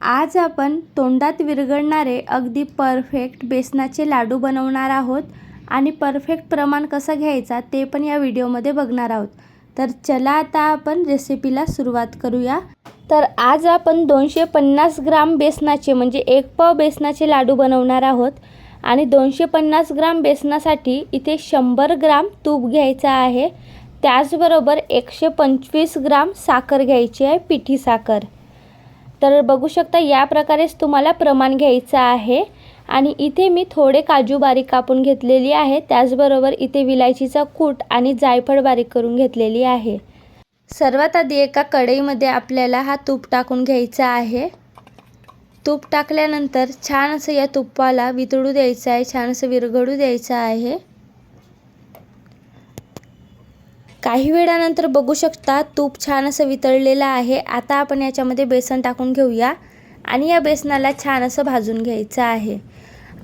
आज आपण तोंडात विरघळणारे अगदी परफेक्ट बेसनाचे लाडू बनवणार आहोत. आणि परफेक्ट प्रमाण कसं घ्यायचा ते पण या व्हिडिओमध्ये बघणार आहोत. तर चला आता आपण रेसिपीला सुरुवात करूया. तर आज आपण दोनशे पन्नास ग्राम बेसनाचे म्हणजे एक पाव बेसनाचे लाडू बनवणार आहोत. आणि दोनशे पन्नास ग्राम बेसनासाठी इथे शंभर ग्राम तूप घ्यायचं आहे. त्याचबरोबर एकशे पंचवीस ग्राम साखर घ्यायची आहे पिठी साखर. तर बघू शकता या प्रकारेच तुम्हाला प्रमाण घ्यायचं आहे. आणि इथे मी थोडे काजू बारीक कापून घेतलेली आहे. त्याचबरोबर इथे विलायचीचा कूट आणि जायफळ बारीक करून घेतलेली आहे. सर्वात आधी एका कढईमध्ये आपल्याला हा तूप टाकून घ्यायचा आहे. तूप टाकल्यानंतर छान असं या तुपाला वितळू द्यायचं आहे छान असं विरघळू द्यायचं आहे. काही वेळानंतर बघू शकता तूप छान असं वितळलेलं आहे. आता आपण याच्यामध्ये बेसन टाकून घेऊया आणि या बेसनाला छान असं भाजून घ्यायचं आहे.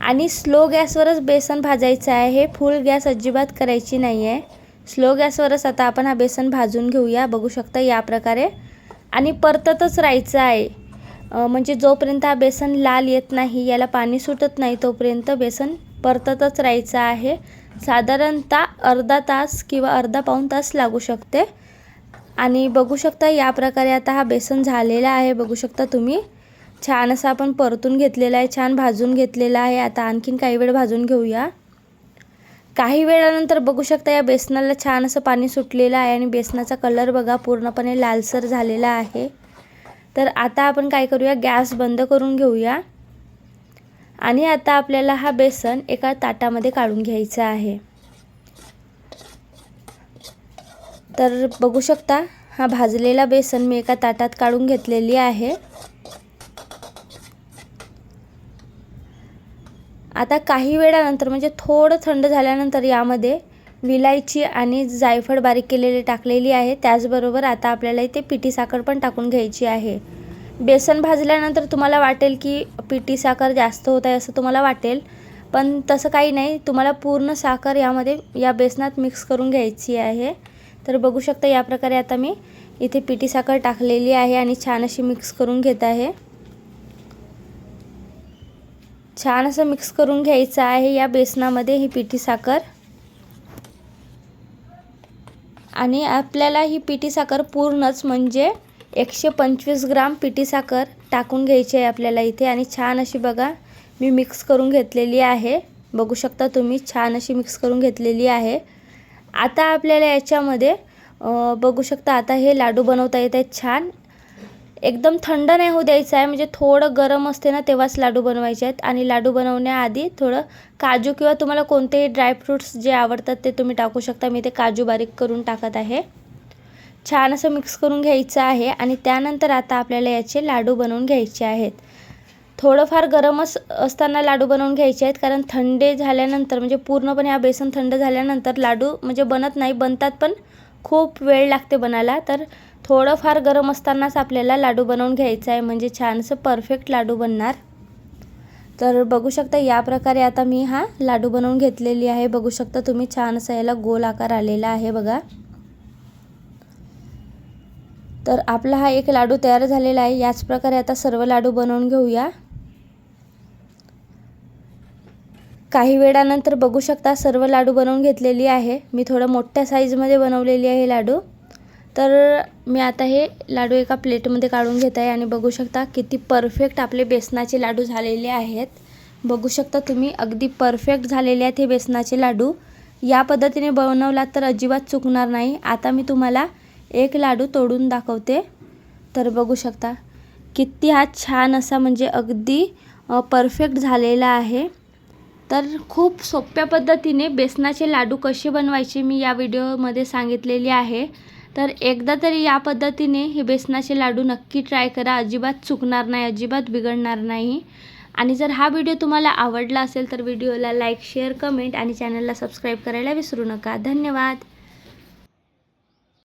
आणि स्लो गॅसवरच बेसन भाजायचं आहे. फुल गॅस अजिबात करायची नाही आहे स्लो गॅसवरच आता आपण हा बेसन भाजून घेऊया. बघू शकता या प्रकारे. आणि परततच राहायचं आहे. म्हणजे जोपर्यंत हा बेसन लाल येत नाही याला पाणी सुटत नाही तोपर्यंत बेसन परततच राहायचं आहे. साधारणतः अर्धा तास किंवा अर्धा पाऊण तास लागू शकते. आणि बघू शकता या प्रकारे आता हा बेसन झालेला आहे. बघू शकता तुम्ही. छान असा आपण परतून घेतलेला आहे. छान भाजून घेतलेला आहे. आता आणखीन काही वेळ भाजून घेऊया. काही वेळानंतर बघू शकता या बेसनाला छान असं पाणी सुटलेलं आहे आणि बेसनाचा कलर बघा पूर्णपणे लालसर झालेला आहे. तर आता आपण काय करूया? गॅस बंद करून घेऊया. आणि आता आपल्याला हा बेसन एका ताटामध्ये काढून घ्यायचा आहे. तर बघू शकता हा भाजलेला बेसन मी एका ताटात काढून घेतलेली आहे. आता काही वेळानंतर म्हणजे थोडं थंड झाल्यानंतर यामध्ये विलायची आणि जायफळ बारीक केलेली टाकलेली आहे. त्याचबरोबर आता आपल्याला इथे पिठी साखर पण टाकून घ्यायची आहे. बेसन भाजल्यानंतर तुम्हाला वाटेल की पिठी साखर जास्त होत आहे असं तुम्हाला वाटेल. पण तसं काही नाही. तुम्हाला पूर्ण साखर यामध्ये या बेसनात मिक्स करून घ्यायची आहे. तर बघू शकता या प्रकारे आता मी इथे पिठी साखर टाकलेली आहे आणि छान अशी मिक्स करून घेत आहे. छान असं मिक्स करून घ्यायचं आहे या बेसनामध्ये ही पिठी साखर. आणि आपल्याला ही पिठी साखर पूर्णच म्हणजे एकशे पंचवीस ग्राम पिठी साखर टाकून घ्यायची आहे आपल्याला इथे. आणि छान अशी बघा मी मिक्स करून घेतलेली आहे. बघू शकता तुम्ही छान अशी मिक्स करून घेतलेली आहे. आता आपल्याला याच्यामध्ये बघू शकता आता हे लाडू बनवता येत आहेत छान. एकदम थंड नाही होऊ द्यायचं आहे म्हणजे थोडं गरम असते ना तेव्हाच लाडू बनवायचे आहेत. आणि लाडू बनवण्याआधी थोडं काजू किंवा तुम्हाला कोणतेही ड्रायफ्रूट्स जे आवडतात ते तुम्ही टाकू शकता. मी ते काजू बारीक करून टाकत आहे. छान असं मिक्स करून घ्यायचं आहे आणि त्यानंतर आता आपल्याला याचे लाडू बनवून घ्यायचे आहेत. थोडंफार गरमच असताना लाडू बनवून घ्यायचे आहेत कारण थंडे झाल्यानंतर म्हणजे पूर्णपणे हा बेसन थंड झाल्यानंतर लाडू म्हणजे बनत नाही बनतात पण खूप वेळ लागते बनायला. तर थोडंफार गरम असतानाच आपल्याला लाडू बनवून घ्यायचं आहे म्हणजे छानसं परफेक्ट लाडू बनणार. तर बघू शकता या प्रकारे आता मी हा लाडू बनवून घेतलेली आहे. बघू शकता तुम्ही छान असं याला गोल आकार आलेला आहे बघा. तर आपला हा एक लाडू तयार झालेला आहे. याच प्रकारे आता सर्व लाडू बनवून घेऊया. काही वेळानंतर बघू शकता सर्व लाडू बनवून घेतलेली आहे. मी थोडं मोठ्या साईजमध्ये बनवलेली आहे लाडू. तर मी आता हे लाडू एका प्लेटमध्ये काढून घेत आहे आणि बघू शकता किती परफेक्ट आपले बेसनाचे लाडू झालेले आहेत. बघू शकता तुम्ही अगदी परफेक्ट झालेले आहेत हे बेसनाचे लाडू. या पद्धतीने बनवलात तर अजिबात चुकणार नाही. आता मी तुम्हाला एक लाडू तोडून दाखवते. तर बघू शकता किती हा छान असा म्हणजे अगदी परफेक्ट झालेला आहे. तर खूप सोप्या पद्धतीने बेसनाचे लाडू कसे बनवायचे मी या व्हिडिओमध्ये सांगितलेले आहे. तर एकदा तरी या पद्धतीने हे बेसनाचे लाडू नक्की ट्राय करा. अजिबात चुकणार नाही अजिबात बिघडणार नाही. आणि जर हा व्हिडिओ तुम्हाला आवडला असेल तर व्हिडिओला लाईक शेअर कमेंट आणि चॅनलला सबस्क्राईब करायला विसरू नका. धन्यवाद!